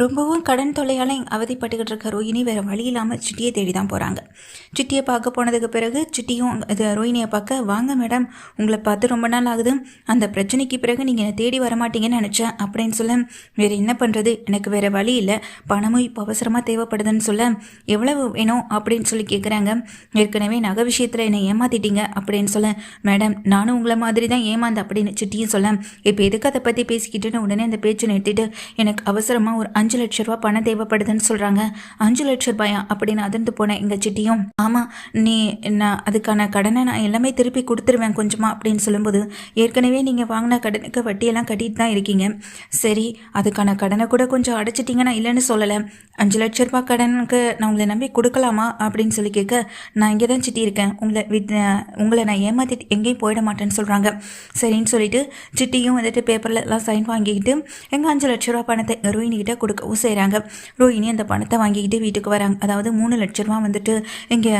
ரொம்பவும் கடன் தொல்லையால் அவதிப்பட்டுக்கிட்டு இருக்க ரோஹிணி வேறு வழி இல்லாமல் சிட்டியை தேடி தான் போகிறாங்க சிட்டியை பார்க்க போனதுக்கு பிறகு சிட்டியும் இது ரோஹிணியை பார்க்க வாங்க மேடம் உங்களை பார்த்து ரொம்ப நாள் ஆகுது. அந்த பிரச்சனைக்கு பிறகு நீங்கள் என்னை தேடி வர மாட்டீங்கன்னு நினச்சேன். அப்படின்னு சொல்ல வேறு என்ன பண்ணுறது எனக்கு வேறு வழி இல்லை. பணமும் இப்போ அவசரமாக தேவைப்படுதுன்னு சொல்ல எவ்வளவு வேணும்? அப்படின்னு சொல்லி கேட்குறாங்க ஏற்கனவே நகை விஷயத்தில் என்னை ஏமாத்திட்டீங்க. அப்படின்னு சொல்ல மேடம் நானும் உங்களை மாதிரி தான் ஏமாந்த அப்படின்னு சிட்டியும் சொல்ல இப்போ எதுக்கு அதை பற்றி பேசிக்கிட்டுன்னு உடனே அந்த பேச்சை நிறுத்திட்டு எனக்கு அவசரமாக ஒரு அஞ்சு லட்ச ரூபா பணம் தேவைப்படுதுன்னு சொல்கிறாங்க அஞ்சு லட்ச ரூபாயா? அப்படின்னு அதிர்ந்து போனேன் எங்கள் சிட்டியும். ஆமாம் நீ நான் அதுக்கான கடனை நான் எல்லாமே திருப்பி கொடுத்துருவேன் கொஞ்சமாக அப்படின்னு சொல்லும்போது ஏற்கனவே நீங்கள் வாங்கின கடனுக்கு வட்டியெல்லாம் கட்டிட்டு தான் இருக்கீங்க. சரி அதுக்கான கடனை கூட கொஞ்சம் அடைச்சிட்டிங்க நான் இல்லைன்னு சொல்லலை. அஞ்சு லட்ச ரூபாய் கடனுக்கு நான் உங்களை நம்பி கொடுக்கலாமா அப்படின்னு சொல்லி கேட்க நான் இங்கே தான் சிட்டி இருக்கேன். உங்களை வித் உங்களை நான் ஏமாற்றிட்டு எங்கேயும் போயிட மாட்டேன்னு சொல்கிறாங்க சரின்னு சொல்லிட்டு சிட்டியும் வந்துட்டு பேப்பரில் எல்லாம் சைன் வாங்கிக்கிட்டு எங்கள் அஞ்சு லட்ச ரூபா பணத்தை ரோஹினிகிட்ட கொடுக்கவும் செய்கிறாங்க ரோஹிணி அந்த பணத்தை வாங்கிக்கிட்டு வீட்டுக்கு வராங்க அதாவது மூணு லட்ச ரூபா வந்துட்டு இங்கே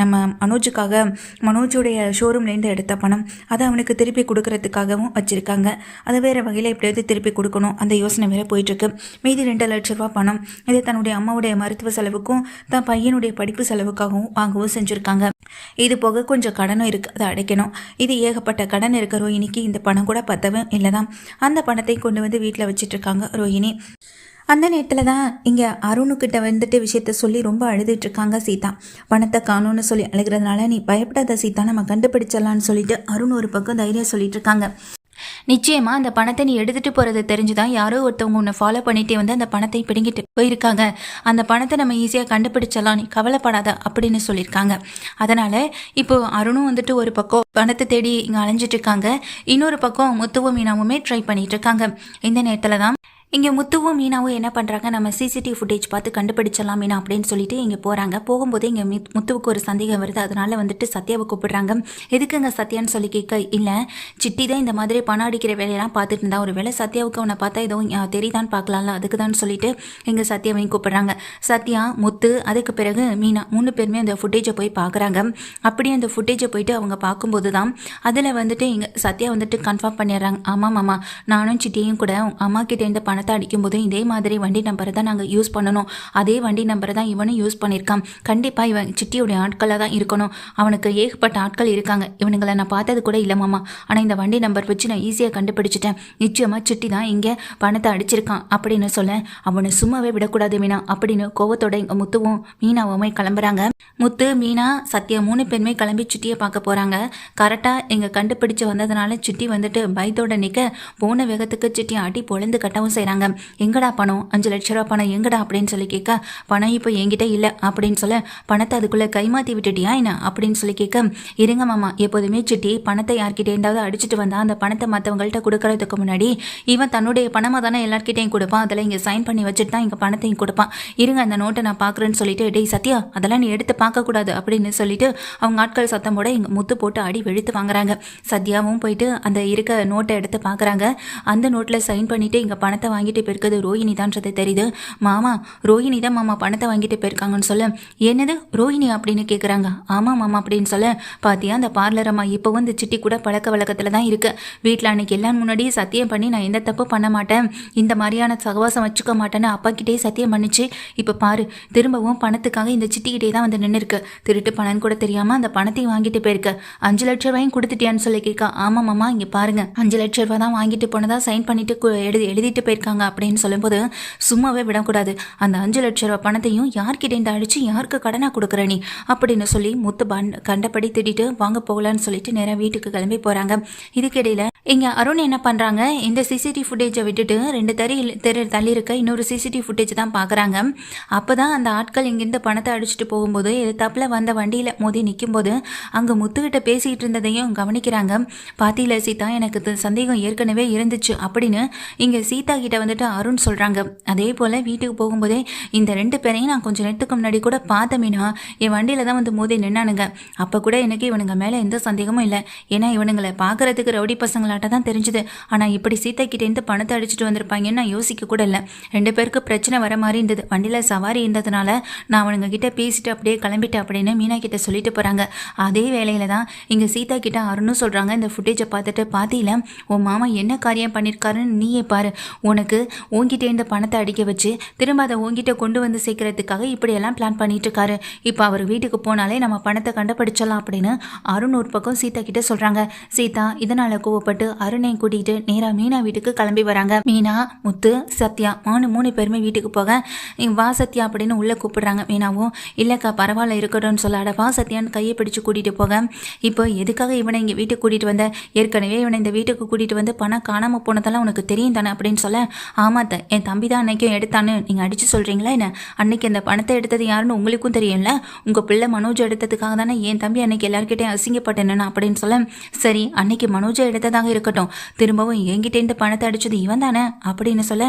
நம்ம மனோஜுக்காக மனோஜுடைய ஷோரூம்லேருந்து எடுத்த பணம். அதை அவனுக்கு திருப்பி கொடுக்கறதுக்காகவும் வச்சுருக்காங்க. அதை வேறு வகையில் எப்படியாவது திருப்பி கொடுக்கணும். அந்த யோசனை வேறு போயிட்டுருக்கு. மீதி ரெண்டு லட்ச ரூபா பணம் இதை தன்னுடைய அம்மாவுடைய மருத்துவ செலவுக்கும் தன் பையனுடைய படிப்பு செலவுக்காகவும் வாங்கவும் செஞ்சுருக்காங்க. இது போக கொஞ்சம் கடனும் இருக்குது அதை அடைக்கணும். இது ஏகப்பட்ட கடன் இருக்க. ரோஹினிக்கு இந்த பணம் கூட பத்தவும் இல்லை தான் அந்த பணத்தை கொண்டு வந்து வீட்டில் வச்சிட்டு இருக்காங்க ரோஹிணி. அந்த நேரத்தில் தான் இங்கே அருணுக்கிட்ட வந்துட்டு விஷயத்த சொல்லி ரொம்ப அழுதுட்டு இருக்காங்க சீதா. பணத்தை காணும்னு சொல்லி அழுகிறதுனால நீ பயப்படாத சீதா நம்ம கண்டுபிடிச்சிடலான்னு சொல்லிட்டு அருண் ஒரு பக்கம் தைரியம் சொல்லிட்டு இருக்காங்க. நிச்சயமா அந்த பணத்தை நீ எடுத்துட்டு போறது தெரிஞ்சுதான் யாரோ ஒருத்தவங்க உன்னை ஃபாலோ பண்ணிட்டே வந்து அந்த பணத்தை பிடுங்கிட்டு போயிருக்காங்க. அந்த பணத்தை நம்ம ஈஸியாக கண்டுபிடிச்சலாம் நீ கவலைப்படாத அப்படின்னு சொல்லியிருக்காங்க. அதனால இப்போ அருணும் வந்துட்டு ஒரு பக்கம் பணத்தை தேடி இங்கே அலைஞ்சிட்டு இருக்காங்க. இன்னொரு பக்கம் முத்துவ மீனாவுமே ட்ரை பண்ணிட்டு இருக்காங்க. இந்த நேரத்தில் தான் இங்கே முத்துவும் மீனாவும் என்ன பண்ணுறாங்க நம்ம சிசிடிவி ஃபுட்டேஜ் பார்த்து கண்டுபிடிச்சலாம் மீனா அப்படின்னு சொல்லிட்டு இங்கே போகிறாங்க போகும்போது இங்கே முத்துவுக்கு ஒரு சந்தேகம் வருது. அதனால வந்துட்டு சத்யாவை கூப்பிடுறாங்க. எதுக்குங்க சத்யான்னு சொல்லி கேட்க இல்லை சிட்டி தான் இந்த மாதிரி பணம் அடிக்கிற வேலையெல்லாம் பார்த்துட்டு இருந்தா. ஒரு வேலை சத்யாவுக்கு அவனை பார்த்தா எதுவும் தெரியுதான்னு பார்க்கலாம்ல. அதுக்கு தான் சொல்லிட்டு எங்கள் சத்யாவையும் கூப்பிடுறாங்க. சத்யா முத்து அதுக்கு பிறகு மீனா மூணு பேருமே அந்த ஃபுட்டேஜை போய் பார்க்குறாங்க. அப்படியே அந்த ஃபுட்டேஜை போயிட்டு அவங்க பார்க்கும்போது தான் அதில் வந்துட்டு இங்கே சத்யா வந்துட்டு கன்ஃபார்ம் பண்ணிடுறாங்க. ஆமாம் மாமா. நானும் சிட்டியும் கூட அம்மா கிட்டேருந்து பணம் பணத்தை அடிக்கும்போதும் இதே மாதிரி வண்டி நம்பரை தான் நாங்கள் யூஸ் பண்ணணும். அதே வண்டி நம்பரை தான் இவனும் யூஸ் பண்ணியிருக்கான் கண்டிப்பாக இவன் சிட்டியுடைய ஆட்களாக தான் இருக்கணும். அவனுக்கு ஏகப்பட்ட ஆட்கள் இருக்காங்க. இவனுங்களை நான் பார்த்தது கூட இல்லை மாமா. ஆனால் இந்த வண்டி நம்பர் வச்சு நான் ஈஸியாக கண்டுபிடிச்சிட்டேன். நிச்சயமாக சிட்டி தான் இங்கே பணத்தை அடிச்சிருக்கான் அப்படின்னு சொல்ல அவனை சும்மாவே விடக்கூடாது மீனா அப்படின்னு கோவத்தோட இங்கே முத்துவும் மீனாவுமே கிளம்புறாங்க. முத்து மீனா சத்யா மூணு பேருமே கிளம்பி சிட்டியை பார்க்க போகிறாங்க கரெக்டாக இங்கே கண்டுபிடிச்சு வந்ததுனால சிட்டி வந்துட்டு பயத்தோட நிற்க போன வேகத்துக்கு சிட்டி ஆட்டி பொழந்து கட்டவும் செய்கிறாங்க எங்கடா பணம்? அஞ்சு லட்ச ரூபா பணம் எங்கடா? அப்படின்னு சொல்லி கேட்க பணம் இப்போ என்கிட்ட இல்லை அப்படின்னு சொல்ல பணத்தை அதுக்குள்ளே கைமாற்றி விட்டுட்டியா என்ன? அப்படின்னு சொல்லி கேட்க இருங்க மாமா எப்போதுமே சிட்டி பணத்தை யார்கிட்ட இருந்தாவது அடிச்சிட்டு வந்தால் அந்த பணத்தை மற்றவங்கள்ட்ட கொடுக்கறதுக்கு முன்னாடி இவன் தன்னுடைய பணமாக தானே எல்லார்கிட்டையும் கொடுப்பான். அதில் இங்கே சைன் பண்ணி வச்சுட்டு தான் இங்கே பணத்தையும் கொடுப்பான். இருங்க அந்த நோட்டை நான் பார்க்குறேன்னு சொல்லிட்டு டேய் சத்யா அதெல்லாம் நீ எடுத்து பார்க்கக்கூடாது அப்படின்னு சொல்லிட்டு அவங்க ஆட்கள் சத்தம் போட இங்கே முத்து போட்டு அடி வெளுத்து வாங்குறாங்க. சத்யாவும் போயிட்டு அந்த இருக்க நோட்டை எடுத்து பார்க்குறாங்க. அந்த நோட்டில் சைன் பண்ணிட்டு இங்கே பணத்தை வாங்கிட்டு போயிருக்கிறது ரோஹிணி தான்றது தெரியுது. மாமா ரோஹிணி தான் மாமா பணத்தை வாங்கிட்டு போயிருக்காங்கன்னு சொல்ல. என்னது? ரோஹிணி அப்படின்னு கேட்குறாங்க ஆமாம் மாமா அப்படின்னு சொல்ல. பாத்தியா அந்த பார்லர் அம்மா இப்போ வந்து சிட்டி கூட பழக்க வழக்கத்தில் தான் இருக்கு. வீட்டில் அன்னைக்கு எல்லாம் முன்னாடி சத்தியம் பண்ணி நான் எந்த தப்பு பண்ண மாட்டேன். இந்த மாதிரியான சகவாசம் வச்சுக்க மாட்டேன்னு அப்பா கிட்டே சத்தியம் பண்ணிச்சு. இப்போ பாரு திரும்பவும் பணத்துக்காக இந்த சிட்டிக்கிட்டே தான் வந்து நின்றுருக்கு திருட்டு பணம் கூட தெரியாம அந்த பணத்தையும் வாங்கிட்டு போயிருக்கு. அஞ்சு லட்ச ரூபாயும் கொடுத்துட்டியான்னு சொல்லி கேட்கா ஆமாம் மாமா இங்கே பாருங்க. அஞ்சு லட்ச ரூபா தான் வாங்கிட்டு போனதா சைன் பண்ணிட்டு எழுதி எழுதிட்டு போயிருக்காங்க. அப்படின்னு சொல்லும்போது சும்மாவே விடக்கூடாது. அந்த அஞ்சு லட்ச ரூபா பணத்தையும் யார்கிட்ட இந்த யாருக்கு கடனாக கொடுக்குற நீ? அப்படின்னு சொல்லி முத்து பண் கண்டபடி திட்டிட்டு வாங்க போகலான்னு சொல்லிட்டு நேராக வீட்டுக்கு கிளம்பி போறாங்க. இதுக்கிடையில இங்கே அருண் என்ன பண்ணுறாங்க இந்த சிசிடிவி ஃபுட்டேஜை விட்டுட்டு ரெண்டு தெரு தெரு தள்ளி இருக்க இன்னொரு சிசிடிவி ஃபுட்டேஜ் தான் பார்க்குறாங்க அப்போ தான் அந்த ஆட்கள் இங்கேருந்து பணத்தை அடிச்சுட்டு போகும்போது எதிர்த்தாப்புல வந்த வண்டியில் மோதி நிற்கும்போது அங்கே முத்துக்கிட்ட பேசிக்கிட்டு இருந்ததையும் கவனிக்கிறாங்க. பாத்தியில் சீதா எனக்கு சந்தேகம் ஏற்கனவே இருந்துச்சு அப்படின்னு இங்கே சீதா கிட்ட வந்துட்டு அருண் சொல்கிறாங்க அதே போல் வீட்டுக்கு போகும்போதே இந்த ரெண்டு பேரையும் நான் கொஞ்சம் நேரத்துக்கு முன்னாடி கூட பார்த்த மீனா. என் வண்டியில தான் வந்து மோதி நின்னானுங்க. அப்போ கூட எனக்கு இவனுங்க மேலே எந்த சந்தேகமும் இல்லை. ஏன்னா இவனுங்களை பார்க்கறதுக்கு ரவுடி பசங்களை வந்திருப்பாங்களாட்ட தான் தெரிஞ்சுது. ஆனால் இப்படி சீதா கிட்டேருந்து பணத்தை அடிச்சிட்டு வந்திருப்பாங்கன்னு நான் யோசிக்க கூட இல்லை. ரெண்டு பேருக்கு பிரச்சனை வர மாதிரி இருந்தது. வண்டியில் சவாரி இருந்ததுனால நான் அவனுங்க கிட்ட பேசிட்டு அப்படியே கிளம்பிட்டேன் அப்படின்னு மீனா கிட்ட சொல்லிட்டு போகிறாங்க அதே வேலையில் தான் இங்கே சீதா கிட்ட அருணும் சொல்கிறாங்க இந்த ஃபுட்டேஜை பார்த்துட்டு பார்த்தியில உன் மாமா என்ன காரியம் பண்ணியிருக்காருன்னு நீயே பாரு. உனக்கு ஓங்கிட்டே இருந்த பணத்தை அடிக்க வச்சு திரும்ப அதை உன்கிட்ட கொண்டு வந்து சேர்க்கறதுக்காக இப்படியெல்லாம் பிளான் பண்ணிட்டு இருக்காரு இப்போ அவர் வீட்டுக்கு போனாலே நம்ம பணத்தை கண்டுபிடிச்சலாம் அப்படின்னு அருண் ஒரு பக்கம் சீதா கிட்ட சொல்கிறாங்க சீதா இதனால் கோவப்பட்டு அருணையும் கூட்டிகிட்டு நேராக மீனா வீட்டுக்கு கிளம்பி வராங்க. மீனா முத்து சத்யா மானு மூணு பேருமே வீட்டுக்கு போக வா சத்யா அப்படின்னு உள்ளே கூப்பிடுறாங்க மீனாவும். இல்லைக்கா பரவாயில்ல இருக்கட்டும்னு சொல்லாட வா சத்யான்னு கையை பிடிச்சு கூட்டிகிட்டு போக. இப்போ எதுக்காக இவனை இங்கே வீட்டுக்கு கூட்டிகிட்டு வந்த? ஏற்கனவே இவனை இந்த வீட்டுக்கு கூட்டிகிட்டு வந்து பணம் காணாமல் போனதெல்லாம் உனக்கு தெரியும் தானே அப்படின்னு சொல்ல ஆமாத்த என் தம்பி தான் அன்னைக்கும் எடுத்தான்னு. நீங்கள் அடித்து சொல்கிறீங்களா என்ன? அன்னைக்கு அந்த பணத்தை எடுத்தது யாருன்னு உங்களுக்கும் தெரியும்ல? உங்கள் பிள்ளை மனோஜ் எடுத்ததுக்காக தானே என் தம்பி அன்னைக்கு எல்லாருக்கிட்டையும் அசிங்கப்பட்டேன்னு அப்படின்னு சொல்ல சரி அன்னைக்கு மனோஜை எடுத்ததாக இருக்கட்டும். திரும்பவும் என்கிட்டேருந்து பணத்தை அடிச்சது இவன் தானே? அப்படின்னு சொல்ல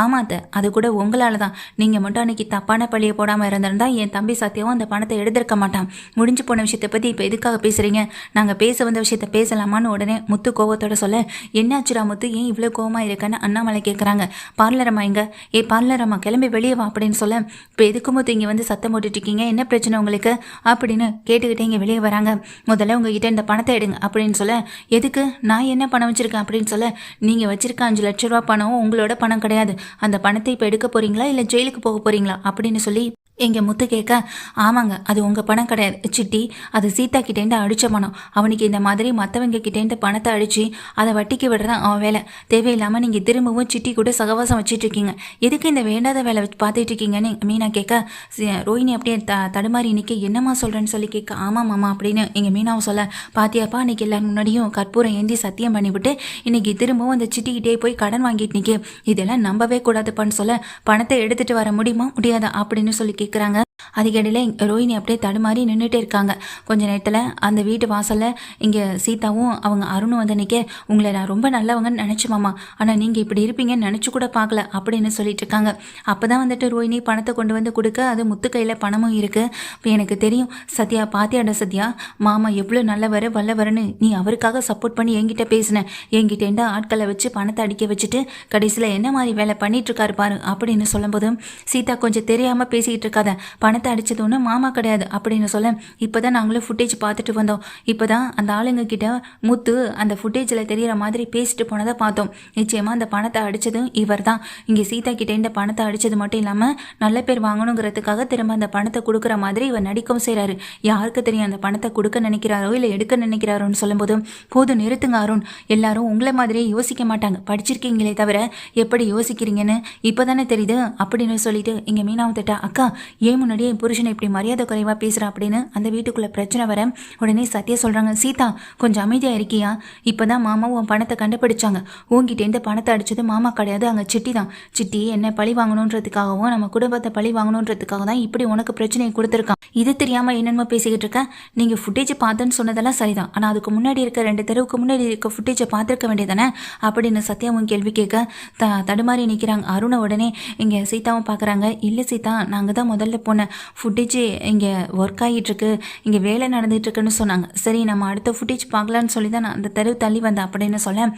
ஆமாத்த அது கூட உங்களால தான் நீங்கள் மட்டும் அன்னைக்கு தப்பான பழியை போடாமல் இருந்திருந்தா என் தம்பி சத்தியமும் அந்த பணத்தை எடுத்திருக்க மாட்டான். முடிஞ்சு போன விஷயத்தை பற்றி இப்போ எதுக்காக பேசுகிறீங்க நாங்கள் பேச வந்த விஷயத்த பேசலாமான்னு உடனே முத்து கோவத்தோட சொல்ல என்னாச்சுடா முத்து? ஏன் இவ்வளோ கோவமா இருக்கன்னு அண்ணாமலை கேட்குறாங்க பார்லரம்மா இங்க. ஏ பார்லரம்மா கிளம்பி வெளியே வா அப்படின்னு சொல்ல இப்போ எதுக்கு முத்து இங்கே வந்து சத்தம் போட்டுட்டு இருக்கீங்க? என்ன பிரச்சனை உங்களுக்கு? அப்படின்னு கேட்டுக்கிட்டே இங்கே வெளியே வராங்க. முதல்ல உங்ககிட்ட இந்த பணத்தை எடுங்க அப்படின்னு சொல்ல எதுக்கு? நான் என்ன பணம் வச்சுருக்கேன் அப்படின்னு சொல்ல நீங்கள் வச்சிருக்க அஞ்சு லட்ச ரூபா பணம் உங்களோட பணம் கிடையாது. அந்த பணத்தை இப்போ எடுக்க போறீங்களா? இல்லை ஜெயிலுக்கு போக போகிறீங்களா அப்படின்னு சொல்லி எங்கள் முத்து கேட்க ஆமாங்க அது உங்கள் பணம் கிடையாது. சிட்டி அது சீதா கிட்டேருந்து அடித்த பணம். அவனுக்கு இந்த மாதிரி மற்றவங்க கிட்டேருந்து பணத்தை அடித்து அதை வட்டிக்கு விடுறதான் அவன் வேலை. தேவையில்லாமல் நீங்கள் திரும்பவும் சிட்டி கூட சகவாசம் வச்சிட்டு இருக்கீங்க எதுக்கு இந்த வேண்டாத வேலை பார்த்துட்டு இருக்கீங்கன்னு மீனா கேட்க ரோஹினி ரோஹிணி அப்படியே த தடுமாறி நிற்க என்னம்மா சொல்கிறேன்னு சொல்லி கேட்க ஆமாம் மாமா அப்படின்னு எங்கள் மீனாவை சொல்ல பாத்தியாப்பா அன்றைக்கி எல்லாரும் முன்னாடியும் கற்பூரம் ஏந்தி சத்தியம் பண்ணிவிட்டு இன்றைக்கி திரும்பவும் அந்த சிட்டிக்கிட்டே போய் கடன் வாங்கிட்டு நிற்க இதெல்லாம் நம்பவே கூடாதுப்பான்னு சொல்ல பணத்தை எடுத்துகிட்டு வர முடியுமா? முடியாதா? அப்படின்னு சொல்லி கேட்குறாங்க அதுக்கிடையில ரோஹிணி அப்படியே தடுமாறி நின்றுட்டே இருக்காங்க. கொஞ்ச நேரத்தில் அந்த வீட்டு வாசலில் இங்கே சீதாவும் அவங்க அருணும் வந்து நிற்க உங்களை நான் ரொம்ப நல்லவங்கன்னு நினச்சி மாமா. ஆனால் நீங்கள் இப்படி இருப்பீங்கன்னு நினச்சி கூட பார்க்கல அப்படின்னு சொல்லிட்டு இருக்காங்க. அப்போ தான் வந்துட்டு ரோஹிணி பணத்தை கொண்டு வந்து கொடுக்க அது முத்து கையில் பணமும் இருக்குது இப்போ எனக்கு தெரியும் சத்யா பாத்தியாட சத்யா மாமா எவ்வளோ நல்லவர் வல்லவரன்னு நீ அவருக்காக சப்போர்ட் பண்ணி என்கிட்ட பேசின. என்கிட்டேருந்து ஆட்களை வச்சு பணத்தை அடிக்க வச்சுட்டு கடைசியில் என்ன மாதிரி வேலை பண்ணிட்டு இருக்காரு பாரு அப்படின்னு சொல்லும்போதும் சீதா கொஞ்சம் தெரியாமல் பேசிக்கிட்டு இருக்காத. பணத்தை முத்த அடித்தது ஒன்று மாமா கிடையாது அப்படின்னு சொல்ல இப்போ தான் நாங்களும் ஃபுட்டேஜ் பார்த்துட்டு வந்தோம். இப்போ தான் அந்த ஆளுங்க கிட்ட முத்து அந்த ஃபுட்டேஜில் தெரியிற மாதிரி பேசிட்டு போனதை பார்த்தோம். நிச்சயமாக அந்த பணத்தை அடித்ததும் இவர் தான் இங்கே சீதா கிட்டே இந்த பணத்தை அடித்தது மட்டும் இல்லாமல் நல்ல பேர் வாங்கணுங்கிறதுக்காக திரும்ப அந்த பணத்தை கொடுக்குற மாதிரி இவர் நடிக்கவும் செய்கிறாரு யாருக்கு தெரியும் அந்த பணத்தை கொடுக்க நினைக்கிறாரோ இல்லை எடுக்க நினைக்கிறாரோன்னு சொல்லும்போது போதும் நிறுத்துங்க அருண். எல்லாரும் உங்களை மாதிரியே யோசிக்க மாட்டாங்க. படிச்சிருக்கீங்களே தவிர எப்படி யோசிக்கிறீங்கன்னு இப்போ தானே தெரியுது அப்படின்னு சொல்லிட்டு இங்கே மீனாவும் திட்டா அக்கா ஏன் முன்னாடி ஏன் என் புருஷனை இப்படி மரியாதை குறைவாக பேசுகிறா அப்படின்னு அந்த வீட்டுக்குள்ளே பிரச்சனை வர உடனே சத்யா சொல்கிறாங்க சீதா கொஞ்சம் அமைதியாக இருக்கியா? இப்போ தான் மாமா உன் பணத்தை கண்டுபிடிச்சாங்க. உங்ககிட்டேருந்து பணத்தை அடித்தது மாமா கிடையாது அங்கே சிட்டி தான். சிட்டி என்ன பழி வாங்கணுன்றதுக்காகவும் நம்ம குடும்பத்தை பழி வாங்கணுன்றதுக்காக தான் இப்படி உனக்கு பிரச்சனையை கொடுத்துருக்கான். இது தெரியாமல் என்னென்னமோ பேசிக்கிட்டு இருக்கேன் நீங்கள் ஃபுட்டேஜ் பார்த்தேன்னு சொன்னதெல்லாம் சரிதான். ஆனால் அதுக்கு முன்னாடி இருக்க ரெண்டு தெருவுக்கு முன்னாடி இருக்க ஃபுட்டேஜை பார்த்துருக்க வேண்டியதானே அப்படின்னு சத்யா உன் கேள்வி கேட்க த தடுமாறி நிற்கிறாங்க அருணை உடனே இங்கே சீதாவும் பார்க்குறாங்க இல்லை சீதா நாங்கள் தான் முதல்ல போனேன் ஃபுட்டேஜ் இங்கே ஒர்க் ஆகிட்டுருக்கு இங்கே வேலை நடந்துகிட்ருக்குன்னு சொன்னாங்க. சரி நம்ம அடுத்த ஃபுட்டேஜ் பார்க்கலான்னு சொல்லி தான் நான் அந்த தெருவு தள்ளி வந்தேன் அப்படின்னு சொல்ல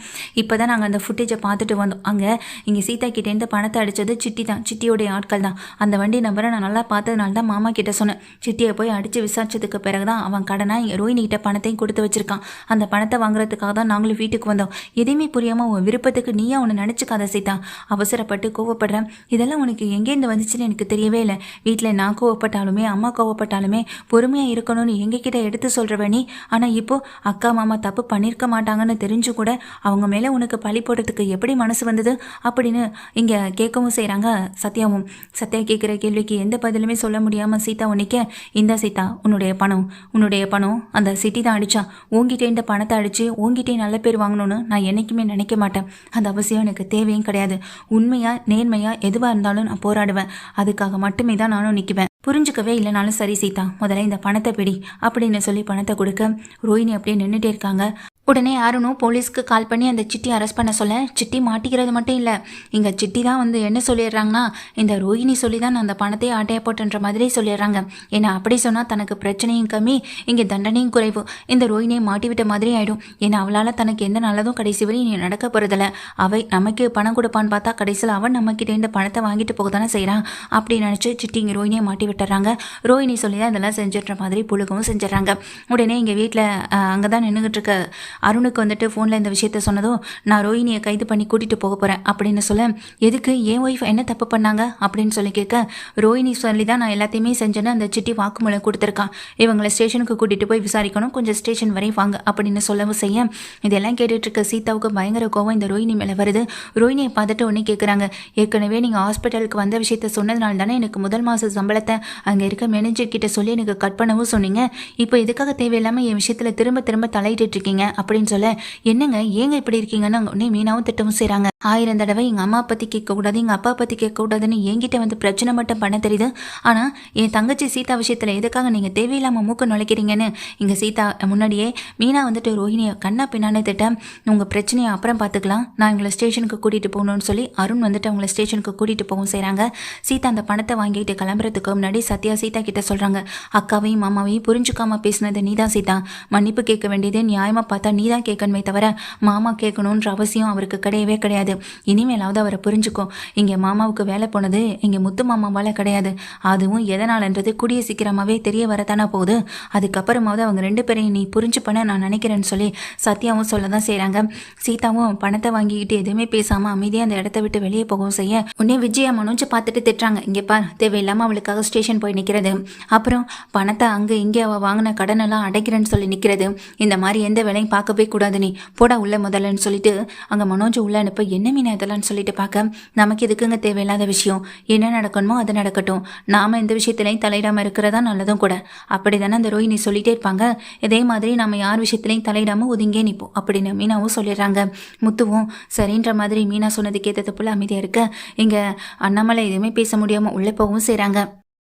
இப்போ தான் நாங்கள் அந்த ஃபுட்டேஜை பார்த்துட்டு வந்தோம். அங்கே இங்கே சீதா கிட்டேருந்து பணத்தை அடித்தது சிட்டி தான் சிட்டியோடைய ஆட்கள் தான். அந்த வண்டி நம்பரை நான் நல்லா பார்த்ததுனால தான் மாமா கிட்டே சொன்னேன். சிட்டியை போய் அடித்து விசாரிச்சதுக்கு பிறகு தான் அவன் கடனாக இங்கே ரோஹினி கிட்ட பணத்தையும் கொடுத்து வச்சுருக்கான். அந்த பணத்தை வாங்குறதுக்காக தான் நாங்களும் வீட்டுக்கு வந்தோம். எதையுமே புரியாமல் உன் விருப்பத்துக்கு நீயே அவனை நினச்சிக்காத சீதா. அவசரப்பட்டு கோவப்படுறேன். இதெல்லாம் உனக்கு எங்கேருந்து வந்துச்சுன்னு எனக்கு தெரியவே இல்லை. வீட்டில் நான் கோவப்பட்டாலுமே அம்மா கோவப்பட்டாலுமே பொறுமையாக இருக்கணும்னு எங்ககிட்ட எடுத்து சொல்கிறவ நீ. ஆனால் இப்போ அக்கா மாமா தப்பு பண்ணியிருக்க மாட்டாங்கன்னு தெரிஞ்சு கூட அவங்க மேலே உனக்கு பழி போடுறதுக்கு எப்படி மனசு வந்தது? அப்படின்னு இங்கே கேட்கவும் செய்கிறாங்க சத்யாவும். சத்யா கேட்குற கேள்விக்கு எந்த பதிலுமே சொல்ல முடியாமல் சீதா உன்னிக்க இந்த சீதா உன்னுடைய பணம். உன்னுடைய பணம். அந்த சிட்டி தான் அடித்தா உங்ககிட்டே இந்த பணத்தை அடித்து உங்ககிட்டே நல்ல பேர் வாங்கணும்னு நான் என்றைக்குமே நினைக்க மாட்டேன். அந்த அவசியம் எனக்கு தேவையும் கிடையாது. உண்மையாக நேர்மையாக எதுவாக இருந்தாலும் நான் போராடுவேன். அதுக்காக மட்டுமே தான் நானும் நிற்குவேன் புரிஞ்சுக்கவே இல்லைனாலும் சரி சீதா முதல்ல இந்த பணத்தை பிடி அப்படின்னு சொல்லி பணத்தை கொடுக்க ரோஹிணி அப்படியே நின்றுட்டே இருக்காங்க. உடனே அருணும் போலீஸ்க்கு கால் பண்ணி அந்த சிட்டி அரெஸ்ட் பண்ண சொல்ல சிட்டி மாட்டிக்கிறது மட்டும் இல்லை. இங்கே சிட்டி தான் வந்து என்ன சொல்லிடுறாங்கன்னா இந்த ரோஹிணி சொல்லி தான் நான் அந்த பணத்தை ஆட்டையா போட்டுன்ற மாதிரி சொல்லிடுறாங்க. ஏன்னா அப்படி சொன்னால் தனக்கு பிரச்சனையும் கம்மி இங்கே தண்டனையும் குறைவு. இந்த ரோஹிணியை மாட்டிவிட்ட மாதிரி ஆகிடும் ஏன்னா அவளால் தனக்கு எந்த நல்லதும் கடைசி வரை நீ நடக்க போகிறதில்ல அவை நமக்கு பணம் கொடுப்பான்னு பார்த்தா கடைசியில் அவன் நம்மக்கிட்ட இந்த பணத்தை வாங்கிட்டு போக தானே செய்கிறான் அப்படி நினச்சி சிட்டி இங்கே ரோஹினியை மாட்டி விட்டுறாங்க ரோஹிணி சொல்லி தான் இதெல்லாம் செஞ்சிடுற மாதிரி புழுகவும் செஞ்சிடறாங்க. உடனே இங்கே வீட்டில் அங்கே தான் நின்றுக்கிட்டு இருக்க அருணுக்கு வந்துட்டு ஃபோனில் இந்த விஷயத்த சொன்னதும் நான் ரோஹினியை கைது பண்ணி கூட்டிகிட்டு போக போகிறேன் அப்படின்னு சொல்ல எதுக்கு? என் ஒய்ஃப் என்ன தப்பு பண்ணாங்க? அப்படின்னு சொல்லி கேட்க ரோஹினி சொல்லி தான் நான் எல்லாத்தையுமே செஞ்சேன்னு அந்த சிட்டி வாக்குமூலம் கொடுத்துருக்கான் இவங்களை ஸ்டேஷனுக்கு கூட்டிகிட்டு போய் விசாரிக்கணும். கொஞ்சம் ஸ்டேஷன் வரை வாங்க அப்படின்னு சொல்லவும் செய்ய இதெல்லாம் கேட்டுட்ருக்க சீதாவுக்கு பயங்கர கோவம் இந்த ரோஹினி மேலே வருது. ரோஹினியை பார்த்துட்டு ஒன்று கேட்குறாங்க ஏற்கனவே நீங்கள் ஹாஸ்பிட்டலுக்கு வந்த விஷயத்த சொன்னதுனால தானே எனக்கு முதல் மாத சம்பளத்தை அங்கே இருக்க மேனேஜர் கிட்ட சொல்லி எனக்கு கட் பண்ணவும் சொன்னீங்க. இப்போ எதுக்காக தேவையில்லாமல் என் விஷயத்தில் திரும்ப திரும்ப தலையிட்டு இருக்கீங்க? அப்படின்னு சொல்ல என்னங்க ஏங்க இப்படி இருக்கீங்கன்னு உடனே மீனாவும் திட்டமும் செய்கிறாங்க ஆயிரம் தடவை எங்கள் அம்மா பற்றி கேட்கக்கூடாது எங்கள் அப்பா பற்றி கேட்கக்கூடாதுன்னு என்கிட்ட வந்து பிரச்சனை மட்டும் பண்ண தெரியுது. ஆனால் என் தங்கச்சி சீதா விஷயத்தில் எதுக்காக நீங்கள் தேவையில்லாமல் மூக்க நுழைக்கிறீங்கன்னு? இங்கே சீதா முன்னாடியே மீனா வந்துட்டு ரோஹிணியை கண்ணா பின்னான்னு திட்டம் உங்கள் பிரச்சனையை அப்புறம் பார்த்துக்கலாம் நான் எங்களை ஸ்டேஷனுக்கு கூட்டிகிட்டு போகணும்னு சொல்லி அருண் வந்துட்டு அவங்கள ஸ்டேஷனுக்கு கூட்டிகிட்டு போகவும் செய்கிறாங்க சீதா அந்த பணத்தை வாங்கிட்டு கிளம்புறதுக்கு முன்னாடி சத்யா சீதா கிட்ட சொல்கிறாங்க அக்காவையும் மாமாவையும் புரிஞ்சுக்காம பேசினது நீ தான் சீதா. மன்னிப்பு கேட்க வேண்டியது நியாயமாக பார்த்தா நீ தான் கேட்கணுமே தவிர மாமா கேட்கணுன்ற அவசியம் அவருக்கு கிடையவே கிடையாது. இனிமேலாவது அவரை புரிஞ்சுக்கோ. இங்கே மாமாவுக்கு வேலை போனது இங்கே முத்து மாமாவால் கிடையாது. அதுவும் எதனாலன்றது கூடிய சீக்கிரமாகவே தெரிய வரத்தானே போகுது. அதுக்கப்புறமாவது அவங்க ரெண்டு பேரையும் நீ புரிஞ்சுப்பன நான் நினைக்கிறேன்னு சொல்லி சத்யாவும் சொல்ல தான் செய்கிறாங்க சீதாவும் பணத்தை வாங்கிக்கிட்டு எதுவுமே பேசாமல் அமைதியாக அந்த இடத்த விட்டு வெளியே போகவும் செய்ய உடனே விஜயா மனோஜ் பார்த்துட்டு திட்டுறாங்க. இங்கே பார் தேவையில்லாமல் அவளுக்காக ஸ்டேஷன் போய் நிற்கிறது அப்புறம் பணத்தை அங்கே இங்கே அவள் வாங்கின கடனெல்லாம் அடைக்கிறேன்னு சொல்லி நிற்கிறது இந்த மாதிரி எந்த வேலையும் பார்க்கவே கூடாது நீ. போடா உள்ள முதல்லன்னு சொல்லிட்டு. அங்கே மனோஜ் உள்ள அனுப்ப. என்ன மீன் இதெல்லாம் சொல்லிட்டு பார்க்க? நமக்கு எதுக்குங்க தேவையில்லாத விஷயம்? என்ன நடக்கணுமோ அது நடக்கட்டும். நாம எந்த விஷயத்திலையும் தலையிடாமல் இருக்கிறதா நல்லதும் கூட. அப்படி தானே அந்த ரோஹினி சொல்லிட்டே இருப்பாங்க. இதே மாதிரி நம்ம யார் விஷயத்திலையும் தலையிடாமல் ஒதுங்கே நிற்போம் அப்படின்னு மீனாவும் சொல்லிடுறாங்க. முத்துவும் சரின்ற மாதிரி மீனா சொன்னதுக்கு ஏற்றது போல அமைதியாக இருக்க. இங்கே அண்ணாமலை எதுவுமே பேச முடியாமல் உள்ளே போகவும் செய்கிறாங்க